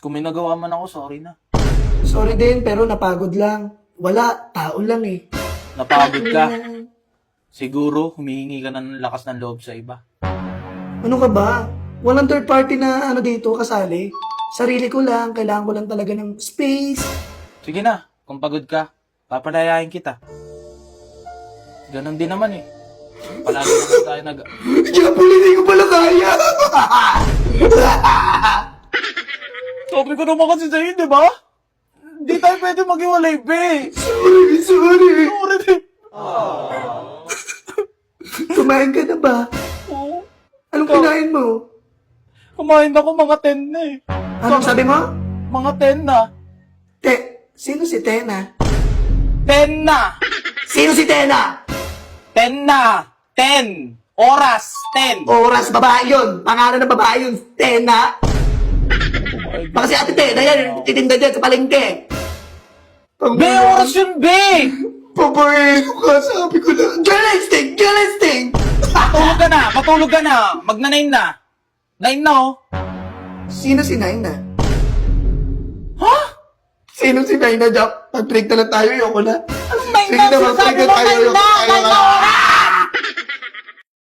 Kung may nagawa man ako, sorry na. Sorry din, pero napagod lang. Wala, tao lang eh. Napagod ka. Siguro, humihingi ka na ng lakas ng loob sa iba. Ano ka ba? Walang third party na ano dito kasali. Sarili ko lang, kailangan ko lang talaga ng space. Sige na, kung pagod ka, papalayain kita. Ganon din naman eh. Palagi naman tayo nag... Jabul, hindi ko pala kaya. Naman kasi sa'yo, di ba? Hindi tayo pwede maghiwalay, be. sorry, sorry. Sorry, be. Kumain ka na ba? Oo. Anong kinain mo? Kumain ako mga 10 na eh. Anong sabi mo? Mga 10 na. Te, sino si Tena? 10 na. Sino si Tena? 10 na. 10. Oras. 10. Oras, babae yun. Pangalan ng babae yun, Tena. Baka si Ate Tena yan, titinda dyan sa palengke. Be, oras yun, be. Babae ko ka, sabi ko lang. Journalistic, journalistic. Matulog ka na. Matulog ka na. Magna-9 na. 9 na, oh. Sino si Naina? Ha? Sino si Naina, Jack? Mag-break na lang tayo, ayoko na. Nine Sige na, na, mag-break sinasabi na mo, tayo. nine na, ayoko nine na oras!